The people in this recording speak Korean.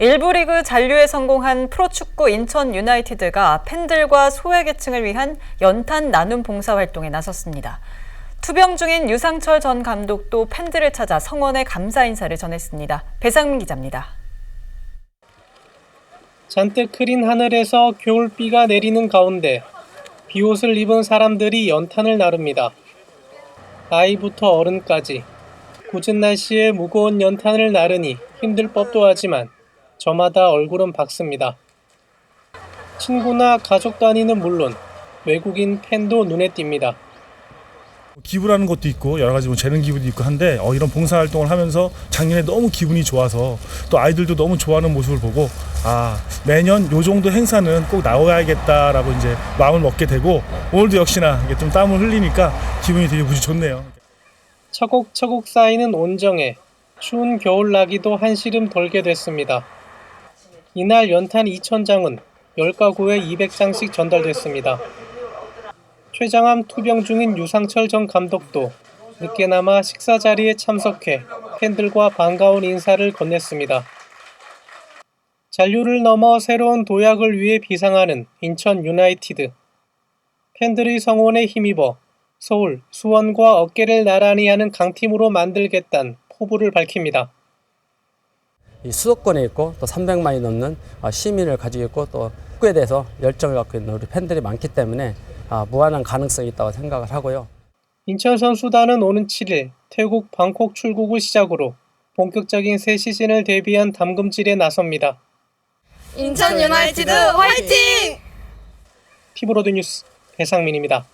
일부 리그 잔류에 성공한 프로축구 인천 유나이티드가 팬들과 소외계층을 위한 연탄 나눔 봉사 활동에 나섰습니다. 투병 중인 유상철 전 감독도 팬들을 찾아 성원의 감사 인사를 전했습니다. 배상민 기자입니다. 잔뜩 흐린 하늘에서 겨울비가 내리는 가운데 비옷을 입은 사람들이 연탄을 나릅니다. 아이부터 어른까지 굳은 날씨에 무거운 연탄을 나르니 힘들 법도 하지만 저마다 얼굴은 밝습니다. 친구나 가족 단위는 물론 외국인 팬도 눈에 띕니다. 기부라는 것도 있고 여러 가지 뭐 재능 기부도 있고 한데 어, 이런 봉사 활동을 하면서 작년에 너무 기분이 좋아서 또 아이들도 너무 좋아하는 모습을 보고 아 매년 요 정도 행사는 꼭 나와야겠다라고 이제 마음을 먹게 되고 오늘도 역시나 이게 좀 땀을 흘리니까 기분이 되게 무지 좋네요. 차곡차곡 쌓이는 온정에 추운 겨울 나기도 한시름 돌게 됐습니다. 이날 연탄 2,000장은 10가구에 200장씩 전달됐습니다. 최장암 투병 중인 유상철 전 감독도 늦게나마 식사 자리에 참석해 팬들과 반가운 인사를 건넸습니다. 잔류를 넘어 새로운 도약을 위해 비상하는 인천 유나이티드. 팬들의 성원에 힘입어 서울, 수원과 어깨를 나란히 하는 강팀으로 만들겠다는 포부를 밝힙니다. 이 수도권에 있고 또 300만이 넘는 아, 시민을 가지고 있고 또 축구에 대해서 열정을 갖고 있는 우리 팬들이 많기 때문에 아, 무한한 가능성이 있다고 생각을 하고요. 인천 선수단은 오는 7일 태국 방콕 출국을 시작으로 본격적인 새 시즌을 대비한 담금질에 나섭니다. 인천 유나이티드 화이팅! 피브로드 뉴스 배상민입니다.